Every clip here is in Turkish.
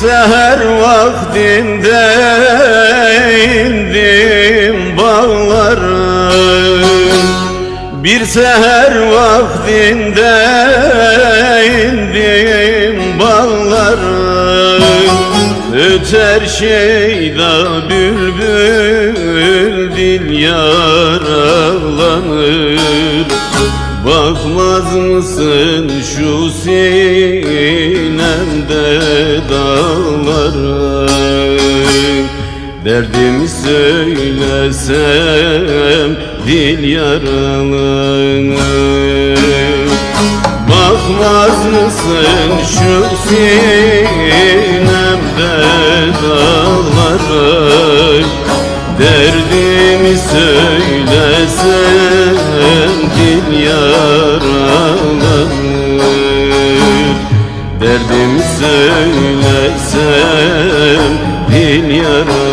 seher vaktinde indim bağlara. Bir seher vaktinde indim bağlara. Öter şeyda bülbül dil yaralanır Bakmaz mısın şu sinemde dağlara. Derdimi söylesem dil yaralanır Bakmaz mısın şu sinemde dağlara? Derdimi söylesem dil yaralanır Derdimi söylesem dil yaralanır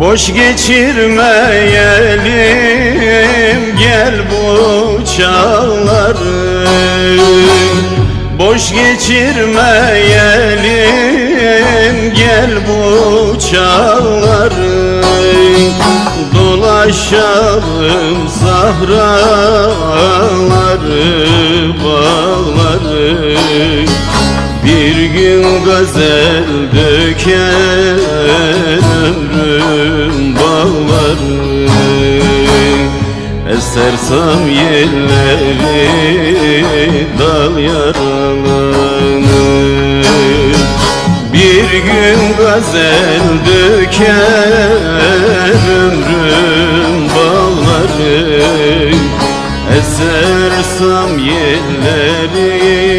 Boş geçirmeyelim gel bu çağları. Boş geçirmeyelim gel bu çağları. Dolaşalım sahraları bağları. Bir gün gazel döker Esersem yerleri dal yaralanır Bir gün gazel döker ömrüm bağları. Esersem yerleri